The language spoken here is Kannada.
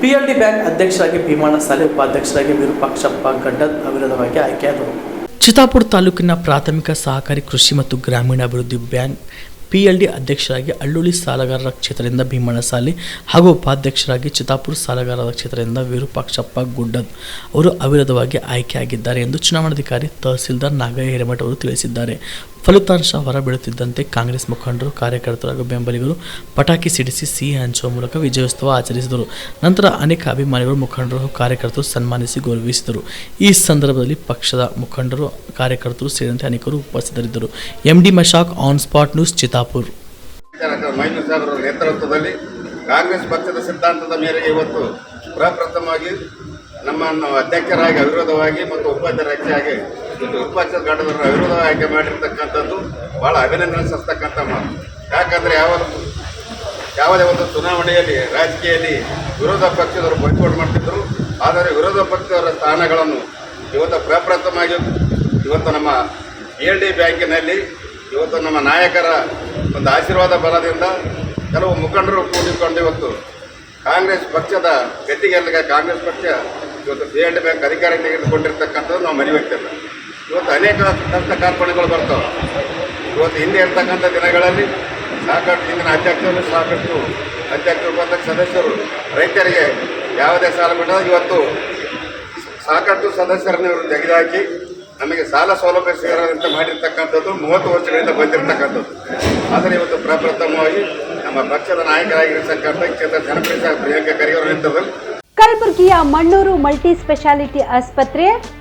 ಪಿಎಲ್ಡಿ ಬ್ಯಾಂಕ್ ಅಧ್ಯಕ್ಷರಾಗಿ ಭೀಮಣ್ಣ ಸಾಲೆ, ಉಪಾಧ್ಯಕ್ಷರಾಗಿ ವಿರೂಪಾಕ್ಷಪ್ಪ ಗಡ್ಡದ್ ಅವಿರೋಧವಾಗಿ ಆಯ್ಕೆಯಾದರು. ಚಿತ್ತಾಪುರ ತಾಲೂಕಿನ ಪ್ರಾಥಮಿಕ ಸಹಕಾರಿ ಕೃಷಿ ಮತ್ತು ಗ್ರಾಮೀಣಾಭಿವೃದ್ಧಿ ಬ್ಯಾಂಕ್ ಪಿ ಎಲ್ ಡಿ ಅಧ್ಯಕ್ಷರಾಗಿ ಅಳ್ಳುಳ್ಳಿ ಸಾಲಗಾರರ ಕ್ಷೇತ್ರದಿಂದ ಭೀಮಣ್ಣ ಸಾಲಿ ಹಾಗೂ ಉಪಾಧ್ಯಕ್ಷರಾಗಿ ಚಿತ್ತಾಪುರ ಸಾಲಗಾರರ ಕ್ಷೇತ್ರದಿಂದ ವಿರೂಪಾಕ್ಷಪ್ಪ ಗುಡ್ಡದ್ ಅವರು ಅವಿರೋಧವಾಗಿ ಆಯ್ಕೆಯಾಗಿದ್ದಾರೆ ಎಂದು ಚುನಾವಣಾಧಿಕಾರಿ ತಹಸೀಲ್ದಾರ್ ನಾಗಯ್ಯ ಹಿರೇಮಠ ಅವರು ತಿಳಿಸಿದ್ದಾರೆ. ಫಲಿತಾಂಶ ಹೊರಬೀಳುತ್ತಿದ್ದಂತೆ ಕಾಂಗ್ರೆಸ್ ಮುಖಂಡರು, ಕಾರ್ಯಕರ್ತರು ಹಾಗೂ ಬೆಂಬಲಿಗರು ಪಟಾಕಿ ಸಿಡಿಸಿ ಸಿಹಿ ಹಂಚುವ ಮೂಲಕ ವಿಜಯೋತ್ಸವ ಆಚರಿಸಿದರು. ನಂತರ ಅನೇಕ ಅಭಿಮಾನಿಗಳು, ಮುಖಂಡರು ಕಾರ್ಯಕರ್ತರು ಸನ್ಮಾನಿಸಿ ಗೌರವಿಸಿದರು. ಈ ಸಂದರ್ಭದಲ್ಲಿ ಪಕ್ಷದ ಮುಖಂಡರು, ಕಾರ್ಯಕರ್ತರು ಸೇರಿದಂತೆ ಅನೇಕರು ಉಪಸ್ಥಿತರಿದ್ದರು. MD Mashak, on spot news Chitapur ನೇತೃತ್ವದಲ್ಲಿ ಕಾಂಗ್ರೆಸ್ ಪಕ್ಷದ ಸಿದ್ಧಾಂತದ ಮೇರೆಗೆ ಇವತ್ತು ಪ್ರಪ್ರಥಮವಾಗಿ ನಮ್ಮನ್ನು ಅಧ್ಯಕ್ಷರಾಗಿ, ಅವಿರೋಧವಾಗಿ ಮತ್ತು ಉಪಾಧ್ಯಕ್ಷರಾಗಿ ಉಪಾಧ್ಯಕ್ಷ ಘಟಕವನ್ನು ಅವಿರೋಧವಾಗಿ ಆಯ್ಕೆ ಮಾಡಿರ್ತಕ್ಕಂಥದ್ದು ಭಾಳ ಅಭಿನಂದನೆ ಸಲ್ಲಿಸ್ತಕ್ಕಂಥ ಮಾತು. ಯಾಕಂದರೆ ಯಾವ ಯಾವುದೇ ಒಂದು ಚುನಾವಣೆಯಲ್ಲಿ, ರಾಜಕೀಯದಲ್ಲಿ ವಿರೋಧ ಪಕ್ಷದವರು ಬೈಕೋಟ್ ಮಾಡ್ತಿದ್ರು. ಆದರೆ ವಿರೋಧ ಪಕ್ಷದವರ ಸ್ಥಾನಗಳನ್ನು ಇವತ್ತು ಪ್ರಪ್ರಥಮವಾಗಿ ಇವತ್ತು ನಮ್ಮ ಎಲ್ ಡಿ ಬ್ಯಾಂಕಿನಲ್ಲಿ, ಇವತ್ತು ನಮ್ಮ ನಾಯಕರ ಒಂದು ಆಶೀರ್ವಾದ ಬಲದಿಂದ ಕೆಲವು ಮುಖಂಡರು ಕೂಡಿಕೊಂಡು ಇವತ್ತು ಕಾಂಗ್ರೆಸ್ ಪಕ್ಷದ ಗತಿಗೆಲ್ಲ ಕಾಂಗ್ರೆಸ್ ಪಕ್ಷ ಇವತ್ತು ಡಿ ಬ್ಯಾಂಕ್ ಅಧಿಕಾರ ತೆಗೆದುಕೊಂಡಿರ್ತಕ್ಕಂಥದ್ದು ನಾವು ಮರಿಬೇಕಿಲ್ಲ ಇವತ್ತು ಅನೇಕ ದಂತ ಕಾರ್ಪಣೆಗಳು ಬರ್ತವೆ. ಇವತ್ತು ಹಿಂದೆ ಇರ್ತಕ್ಕಂಥ ದಿನಗಳಲ್ಲಿ ಸಾಕಷ್ಟು ಹಿಂದಿನ ಅಧ್ಯಕ್ಷರು, ಸಾಕಷ್ಟು ಅಧ್ಯಕ್ಷರು ಬಂದ ಸದಸ್ಯರು, ರೈತರಿಗೆ ಯಾವುದೇ ಸಾಲ ಬಿಡೋ ಇವತ್ತು ಸಾಕಷ್ಟು ಸದಸ್ಯರನ್ನು ಇವರು ತೆಗೆದುಹಾಕಿ ನಮಗೆ ಸಾಲ ಸೌಲಭ್ಯ ಸೇರದಂತೆ ಮಾಡಿರ್ತಕ್ಕಂಥದ್ದು, ಮೂವತ್ತು ವರ್ಷಗಳಿಂದ ಬಂದಿರತಕ್ಕಂಥದ್ದು. ಆದರೆ ಇವತ್ತು ಪ್ರಪ್ರಥಮವಾಗಿ ನಮ್ಮ ಪಕ್ಷದ ನಾಯಕರಾಗಿರ್ತಕ್ಕಂಥ ಕ್ಷೇತ್ರ ಜನಪ್ರಿಯ ಪ್ರಿಯಾಂಕಾ ಖರ್ಗೆ ಅವರ ನೇತೃತ್ವದಲ್ಲಿ ಕಲಬುರಗಿಯ ಮಣ್ಣೂರು ಮಲ್ಟಿ ಸ್ಪೆಷಾಲಿಟಿ ಆಸ್ಪತ್ರೆ